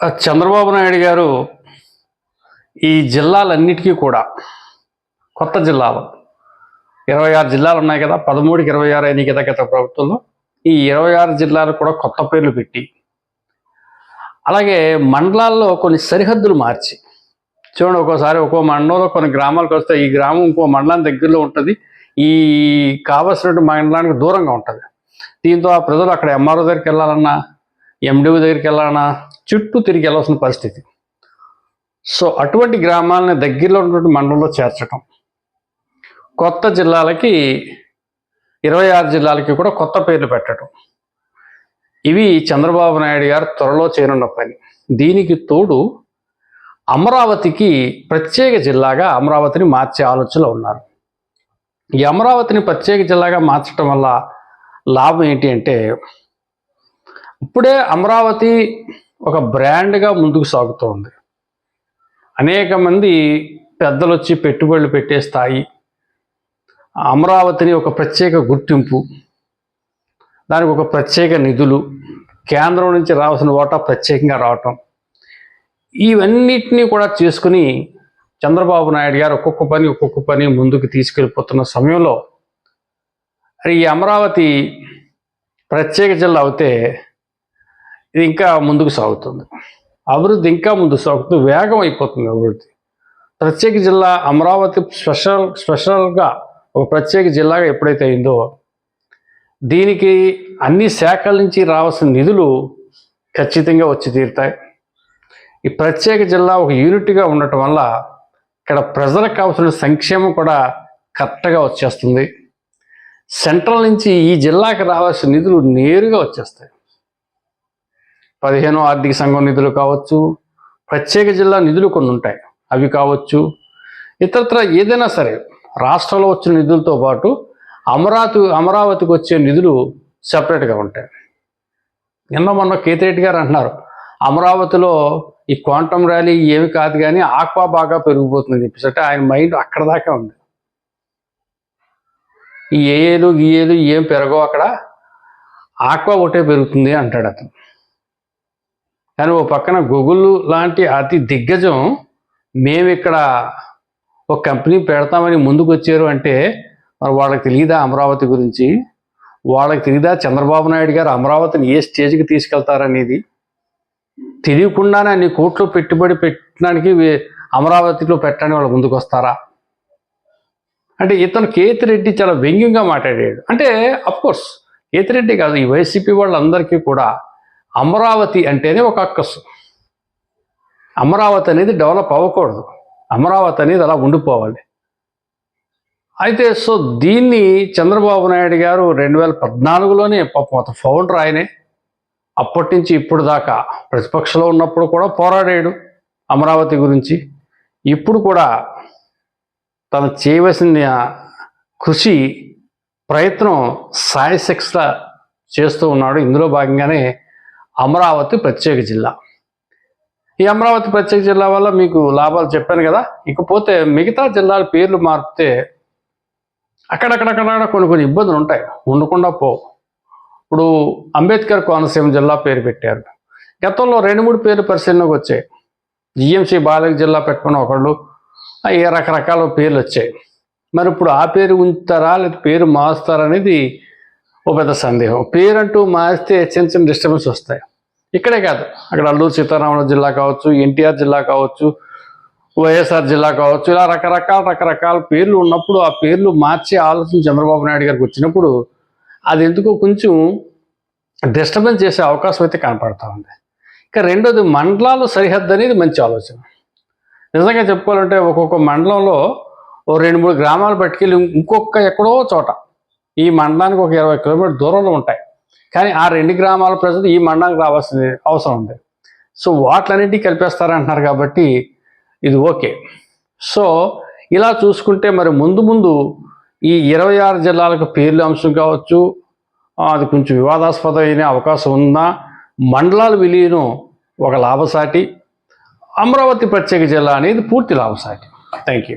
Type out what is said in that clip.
చంద్రబాబు నాయుడు గారు ఈ జిల్లాలన్నిటికీ కూడా కొత్త జిల్లాలు ఇరవై ఆరు జిల్లాలు ఉన్నాయి కదా పదమూడుకి ఇరవై ఆరు అయినాయి కదా గత ప్రభుత్వంలో ఈ ఇరవై ఆరు జిల్లాలు కూడా కొత్త పేర్లు పెట్టి అలాగే మండలాల్లో కొన్ని సరిహద్దులు మార్చి చూడండి ఒక్కోసారి ఒక్కో మండలంలో కొన్ని గ్రామాలకు వస్తే ఈ గ్రామం ఇంకో మండలం దగ్గరలో ఉంటుంది ఈ కావలసినటువంటి మండలానికి దూరంగా ఉంటుంది. దీంతో ఆ ప్రజలు అక్కడ ఎంఆర్ఓ దగ్గరికి వెళ్ళాలన్నా ఎండిఓ దగ్గరికి వెళ్ళాలన్నా చుట్టూ తిరిగి వెళ్ళాల్సిన పరిస్థితి. సో అటువంటి గ్రామాలని దగ్గరలో ఉన్నటువంటి మండలంలో చేర్చడం కొత్త జిల్లాలకి ఇరవై ఆరు జిల్లాలకి కూడా కొత్త పేర్లు పెట్టడం ఇవి చంద్రబాబు నాయుడు గారు త్వరలో చేయనున్న పని. దీనికి తోడు అమరావతికి ప్రత్యేక జిల్లాగా అమరావతిని మార్చే ఆలోచనలో ఉన్నారు. ఈ అమరావతిని ప్రత్యేక జిల్లాగా మార్చడం వల్ల లాభం ఏంటి అంటే ఇప్పుడే అమరావతి ఒక బ్రాండ్గా ముందుకు సాగుతోంది. అనేక మంది పెద్దలు వచ్చి పెట్టుబడులు పెట్టే స్థాయి అమరావతిని ఒక ప్రత్యేక గుర్తింపు దానికి ఒక ప్రత్యేక నిధులు కేంద్రం నుంచి రావాల్సిన ఓటా ప్రత్యేకంగా రావటం. ఇవన్నిటినీ కూడా చేసుకుని చంద్రబాబు నాయుడు గారు ఒక్కొక్క పని ఒక్కొక్క పని ముందుకు తీసుకెళ్ళిపోతున్న సమయంలో ఈ అమరావతి ప్రత్యేక జిల్లా అయితే ఇది ఇంకా ముందుకు సాగుతుంది. అభివృద్ధి ఇంకా ముందుకు సాగుతుంది వేగం అయిపోతుంది అభివృద్ధి. ప్రత్యేక జిల్లా అమరావతి స్పెషల్ స్పెషల్గా ఒక ప్రత్యేక జిల్లాగా ఎప్పుడైతే అయిందో దీనికి అన్ని శాఖల నుంచి రావాల్సిన నిధులు ఖచ్చితంగా వచ్చి తీరుతాయి. ఈ ప్రత్యేక జిల్లా ఒక యూనిట్గా ఉండటం వల్ల ఇక్కడ ప్రజలకు కావాల్సిన సంక్షేమం కూడా కరెక్ట్గా వచ్చేస్తుంది. సెంట్రల్ నుంచి ఈ జిల్లాకి రావాల్సిన నిధులు నేరుగా వచ్చేస్తాయి. పదిహేను ఆర్థిక సంఘం నిధులు కావచ్చు ప్రత్యేక జిల్లా నిధులు కొన్ని ఉంటాయి. అవి కావచ్చు ఇతరత్ర ఏదైనా సరే రాష్ట్రంలో వచ్చిన నిధులతో పాటు అమరావతి అమరావతికి వచ్చే నిధులు సపరేట్గా ఉంటాయి. నిన్న మొన్న కేతిరెడ్డి గారు అంటున్నారు అమరావతిలో ఈ క్వాంటమ్ ర్యాలీ ఏమి కాదు కానీ ఆక్వా బాగా పెరిగిపోతుంది చెప్పేసి అంటే ఆయన మైండ్ అక్కడ దాకా ఉంది. ఈ ఏఏలు గీఏలు ఏం పెరగవు అక్కడ ఆక్వా ఒకటే పెరుగుతుంది అంటాడు అతను. కానీ ఓ పక్కన గూగుల్ లాంటి అతి దిగ్గజం మేము ఇక్కడ ఒక కంపెనీ పెడతామని ముందుకు వచ్చారు అంటే మరి వాళ్ళకి తెలియదా అమరావతి గురించి? వాళ్ళకి తెలియదా చంద్రబాబు నాయుడు గారు అమరావతిని ఏ స్టేజ్కి తీసుకెళ్తారనేది తెలియకుండానే అన్ని కోట్లు పెట్టుబడి పెట్టడానికి అమరావతిలో పెట్టడానికి వాళ్ళు ముందుకు వస్తారా? అంటే ఇతను కేతిరెడ్డి చాలా వ్యంగ్యంగా మాట్లాడాడు. అంటే అఫ్కోర్స్ కేతిరెడ్డి కాదు ఈ వైసీపీ వాళ్ళందరికీ కూడా అమరావతి అంటేనే ఒక అక్కసు అమరావతి అనేది డెవలప్ అవ్వకూడదు. అమరావతి అనేది అలా ఉండిపోవాలి. అయితే సో దీన్ని చంద్రబాబు నాయుడు గారు రెండు వేల పద్నాలుగులోనే పాపం అత ఫౌండర్ ఆయనే. అప్పటి నుంచి ఇప్పుడు దాకా ప్రతిపక్షంలో ఉన్నప్పుడు కూడా పోరాడాడు అమరావతి గురించి. ఇప్పుడు కూడా తను చేయవలసిన కృషి ప్రయత్నం సాయశక్స్లా చేస్తూ ఉన్నాడు. ఇందులో భాగంగానే అమరావతి ప్రత్యేక జిల్లా. ఈ అమరావతి ప్రత్యేక జిల్లా వల్ల మీకు లాభాలు చెప్పాను కదా? ఇకపోతే మిగతా జిల్లాల పేర్లు మారితే అక్కడక్కడక్కడ కొన్ని కొన్ని ఇబ్బందులు ఉంటాయి. ఉండకుండా పో ఇప్పుడు అంబేద్కర్ కోనసీమ జిల్లా పేరు పెట్టారు. గతంలో రెండు మూడు పేర్లు పరిశీలనకు వచ్చాయి. జిఎంసి బాలక జిల్లా పెట్టుకున్న ఒకళ్ళు ఏ రకరకాల పేర్లు వచ్చాయి. మరి ఇప్పుడు ఆ పేరు ఉంచుతారా? లేదా పేరు మారుస్తారా అనేది ఓ పెద్ద సందేహం. పేరంటూ మారిస్తే చిన్న చిన్న డిస్టర్బెన్స్ వస్తాయి. ఇక్కడే కాదు. అక్కడ అల్లూరు సీతారామరాజు జిల్లా కావచ్చు ఎన్టీఆర్ జిల్లా కావచ్చు వైఎస్ఆర్ జిల్లా కావచ్చు ఇలా రకరకాల రకరకాల పేర్లు ఉన్నప్పుడు ఆ పేర్లు మార్చి ఆలోచన చంద్రబాబు నాయుడు గారికి వచ్చినప్పుడు అది ఎందుకో కొంచెం డిస్టర్బెన్స్ చేసే అవకాశం అయితే కనపడతా ఉంది. ఇక రెండోది మండలాలు సరిహద్దు అనేది మంచి ఆలోచన. నిజంగా చెప్పుకోవాలంటే ఒక్కొక్క మండలంలో ఓ రెండు మూడు గ్రామాలు పట్టుకెళ్ళి ఇంకొక ఎక్కడో చోట ఈ మండలానికి ఒక ఇరవై కిలోమీటర్ దూరంలో ఉంటాయి. కానీ ఆ రెండు గ్రామాల ప్రజలు ఈ మండలానికి రావాల్సిన అవసరం ఉంది. సో వాటిలన్నింటినీ కలిపేస్తారంటున్నారు కాబట్టి ఇది ఓకే. సో ఇలా చూసుకుంటే మరి ముందు ముందు ఈ ఇరవై ఆరు జిల్లాలకు పేర్లు అంశం కావచ్చు అది కొంచెం వివాదాస్పదమైన అవకాశం ఉందా మండలాలు విలీనం ఒక లాభసాటి అమరావతి ప్రత్యేక జిల్లా అనేది పూర్తి లాభసాటి. Thank you